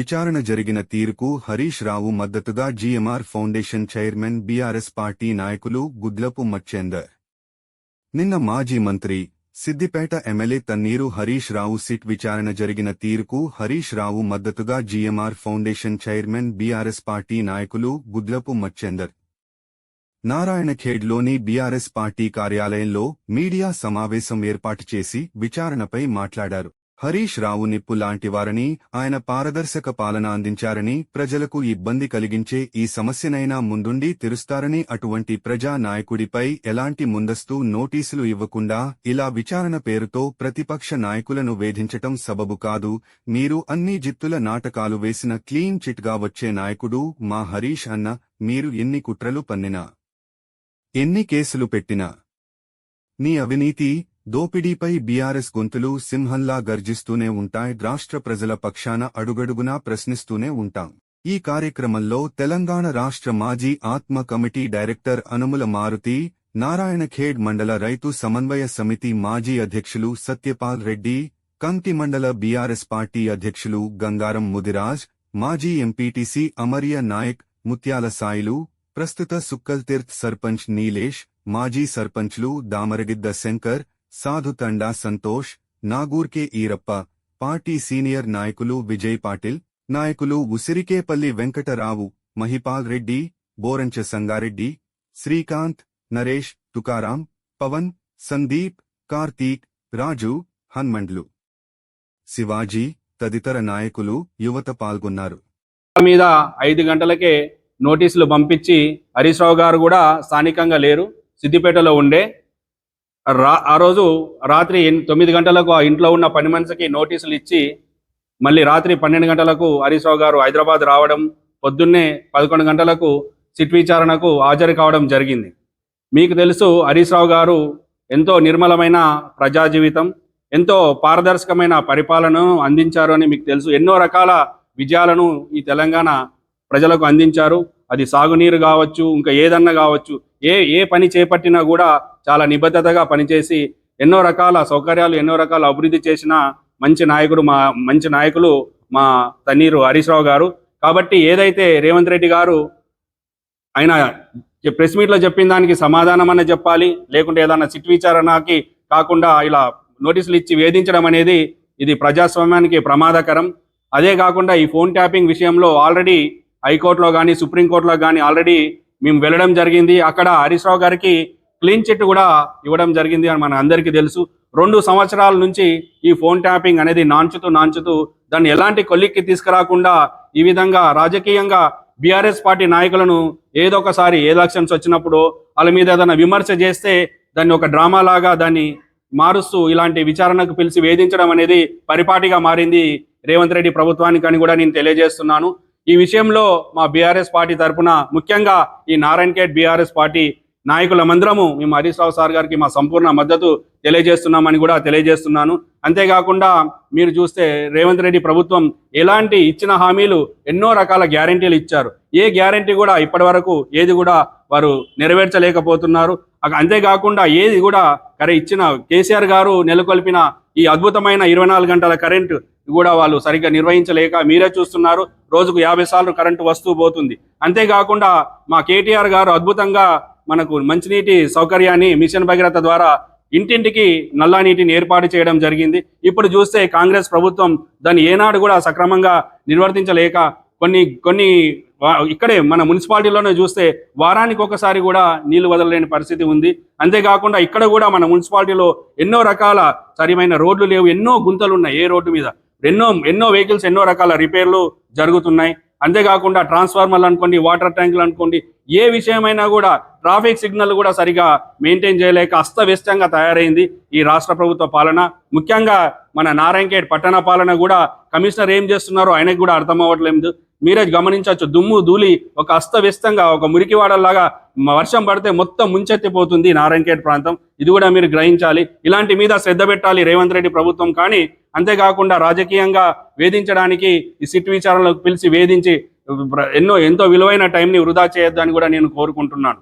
విచారణ జరిగిన తీరుకు హరీష్ రావు మద్దతుగా GMR foundation chairman BRS party నాయకులు గుద్లపు మచ్చేందర్. నిన్న మాజీ మంత్రి సిద్దిపేట ఎమ్మెల్యే తన్నీరు హరీష్ రావు సిట్ విచారణ జరిగిన తీరుకు హరీష్ రావు మద్దతుగా GMR foundation chairman BRS party నాయకులు గుద్లపు మచ్చేందర్. నారాయణఖేడ్లోని బీఆర్ఎస్ పార్టీ కార్యాలయంలో మీడియా సమావేశం ఏర్పాటు చేసి విచారణపై మాట్లాడారు. హరీష్ రావు నిప్పు లాంటివారని ఆయన పారదర్శక పాలన అందించారని ప్రజలకు ఇబ్బంది కలిగించే ఈ సమస్యనైనా ముందుండి తెరుస్తారని అటువంటి ప్రజా నాయకుడిపై ఎలాంటి ముందస్తు నోటీసులు ఇవ్వకుండా ఇలా విచారణ పేరుతో ప్రతిపక్ష నాయకులను వేధించటం సబబు కాదు. మీరు అన్ని జిత్తుల నాటకాలు వేసిన క్లీన్ చిట్గా వచ్చే నాయకుడు మా హరీష్ అన్న మీరు ఎన్ని కుట్రలు పన్నినా? ఎన్ని కేసులు పెట్టినా? నీ అవినీతి దోపిడీపై బీఆర్ఎస్ గొంతులు సింహంలా గర్జిస్తూనే ఉంటాయి. రాష్ట్ర ప్రజల పక్షాన అడుగడుగునా ప్రశ్నిస్తూనే ఉంటాం. ఈ కార్యక్రమంలో తెలంగాణ రాష్ట్ర మాజీ ఆత్మ కమిటీ డైరెక్టర్ అనుముల మారుతి నారాయణఖేడ్ మండల రైతు సమన్వయ సమితి మాజీ అధ్యక్షులు సత్యపాల్ రెడ్డి కంతి మండల బీఆర్ఎస్ పార్టీ అధ్యక్షులు గంగారం ముదిరాజ్ మాజీ ఎంపీటీసీ అమర్య నాయక్ ముత్యాల సాయిలు ప్రస్తుత సుక్కల్తీర్త్ సర్పంచ్ నీలేష్ మాజీ సర్పంచ్లు దామరగిద్ద శంకర్ సాధు తండా సంతోష్ నాగూర్కే ఈరప్ప పార్టీ సీనియర్ నాయకులు విజయ్ పాటిల్ నాయకులు ఉసిరికేపల్లి వెంకటరావు మహిపాల్ రెడ్డి బోరంచ సంగారెడ్డి శ్రీకాంత్ నరేష్ తుకారాం పవన్ సందీప్ కార్తీక్ రాజు హన్మండ్లు. శివాజీ తదితర నాయకులు యువత పాల్గొన్నారు. మీద ఐదు గంటలకే నోటీసులు పంపించి హరీశ్రావు గారు కూడా స్థానికంగా లేరు. సిద్దిపేటలో ఉండే రా ఆ రోజు రాత్రి తొమ్మిది గంటలకు ఆ ఇంట్లో ఉన్న పని మనిషికి నోటీసులు ఇచ్చి మళ్ళీ రాత్రి పన్నెండు గంటలకు హరీశ్రావు గారు హైదరాబాద్ రావడం పొద్దున్నే పదకొండు గంటలకు సిట్ విచారణకు హాజరు కావడం జరిగింది. మీకు తెలుసు హరీష్ రావు గారు ఎంతో నిర్మలమైన ప్రజా జీవితం ఎంతో పారదర్శకమైన పరిపాలనను అందించారు అని మీకు తెలుసు. ఎన్నో రకాల విజయాలను ఈ తెలంగాణ ప్రజలకు అందించారు. అది సాగునీరు కావచ్చు ఇంకా ఏదన్నా కావచ్చు. ఏ ఏ పని చేపట్టినా కూడా చాలా నిబద్ధతగా పనిచేసి ఎన్నో రకాల సౌకర్యాలు ఎన్నో రకాల అభివృద్ధి చేసిన మంచి నాయకుడు మా మంచి నాయకులు మా తన్నీరు హరీష్ రావు గారు. కాబట్టి ఏదైతే రేవంత్ రెడ్డి గారు ఆయన ప్రెస్ మీట్లో చెప్పిన దానికి సమాధానం అన్న చెప్పాలి లేకుంటే ఏదైనా సిట్ విచారణకి కాకుండా ఇలా నోటీసులు ఇచ్చి వేధించడం అనేది ఇది ప్రజాస్వామ్యానికి ప్రమాదకరం. అదే కాకుండా ఈ ఫోన్ ట్యాపింగ్ విషయంలో ఆల్రెడీ హైకోర్టులో కానీ సుప్రీంకోర్టులో కానీ ఆల్రెడీ మేము వెళ్ళడం జరిగింది. అక్కడ హరీష్ రావు గారికి క్లీన్ చిట్ కూడా ఇవ్వడం జరిగింది అని మన అందరికీ తెలుసు. రెండు సంవత్సరాల నుంచి ఈ ఫోన్ ట్యాపింగ్ అనేది నాంచుతూ నాంచుతూ దాన్ని ఎలాంటి కొలిక్కి తీసుకురాకుండా ఈ విధంగా రాజకీయంగా బీఆర్ఎస్ పార్టీ నాయకులను ఏదో ఒకసారి ఎలక్షన్స్ వచ్చినప్పుడు వాళ్ళ మీద ఏదైనా విమర్శ చేస్తే దాన్ని ఒక డ్రామా లాగా దాన్ని మారుస్తూ ఇలాంటి విచారణకు పిలిచి వేధించడం అనేది పరిపాటిగా మారింది రేవంత్ రెడ్డి ప్రభుత్వానికి అని కూడా నేను తెలియజేస్తున్నాను. ఈ విషయంలో మా బీఆర్ఎస్ పార్టీ తరఫున ముఖ్యంగా ఈ నారాయణ ఖేడ్ బీఆర్ఎస్ పార్టీ నాయకులమందరము మేము హరీష్ రావు సార్ గారికి మా సంపూర్ణ మద్దతు తెలియజేస్తున్నామని కూడా తెలియజేస్తున్నాను. అంతేకాకుండా మీరు చూస్తే రేవంత్ రెడ్డి ప్రభుత్వం ఎలాంటి ఇచ్చిన హామీలు ఎన్నో రకాల గ్యారంటీలు ఇచ్చారు. ఏ గ్యారంటీ కూడా ఇప్పటి వరకు ఏది కూడా వారు నెరవేర్చలేకపోతున్నారు. అంతేకాకుండా ఏది కూడా కరే ఇచ్చిన కేసీఆర్ గారు నెలకొల్పిన ఈ అద్భుతమైన ఇరవై నాలుగు గంటల కరెంటు కూడా వాళ్ళు సరిగ్గా నిర్వహించలేక మీరే చూస్తున్నారు. రోజుకు యాభై సార్లు కరెంటు వస్తూ పోతుంది. అంతేకాకుండా మా కేటీఆర్ గారు అద్భుతంగా మనకు మంచినీటి సౌకర్యాన్ని మిషన్ భగీరథ ద్వారా ఇంటింటికి నల్లా నీటిని ఏర్పాటు చేయడం జరిగింది. ఇప్పుడు చూస్తే కాంగ్రెస్ ప్రభుత్వం దాన్ని ఏనాడు కూడా సక్రమంగా నిర్వర్తించలేక కొన్ని కొన్ని వా- ఇక్కడే మన మున్సిపాలిటీలోనే చూస్తే వారానికి ఒకసారి కూడా నీళ్ళు వదలలేని పరిస్థితి ఉంది. అంతేకాకుండా ఇక్కడ కూడా మన మున్సిపాలిటీలో ఎన్నో రకాల సరిమైన రోడ్లు లేవు ఎన్నో గుంతలు ఉన్నాయి ఏ రోడ్డు మీద. ఎన్నో ఎన్నో వెహికల్స్ ఎన్నో రకాల రిపేర్లు జరుగుతున్నాయి. అంతేకాకుండా ట్రాన్స్ఫార్మర్లు అనుకోండి వాటర్ ట్యాంకులు అనుకోండి ఏ విషయమైనా కూడా ట్రాఫిక్ సిగ్నల్ కూడా సరిగా మెయింటైన్ చేయలేక అస్తవ్యస్తంగా తయారైంది ఈ రాష్ట్ర ప్రభుత్వ పాలన. ముఖ్యంగా మన నారాయణఖేడ్ పట్టణ పాలన కూడా కమిషనర్ ఏం చేస్తున్నారో ఆయనకు కూడా అర్థం అవ్వట్లేదు. మీరే గమనించవచ్చు. దుమ్ము ధూళి ఒక అస్తవ్యస్తంగా ఒక మురికివాడలాగా వర్షం పడితే మొత్తం ముంచెత్తిపోతుంది నారాయణఖేడ్ ప్రాంతం. ఇది కూడా మీరు గ్రహించాలి. ఇలాంటి మీద శ్రద్ధ పెట్టాలి రేవంత్ రెడ్డి ప్రభుత్వం కానీ అంతేకాకుండా రాజకీయంగా వేధించడానికి ఈ సిట్ విచారణలకు పిలిచి వేధించి ఎన్నో ఎంతో విలువైన టైంని వృధా చేయొద్దని కూడా నేను కోరుకుంటున్నాను.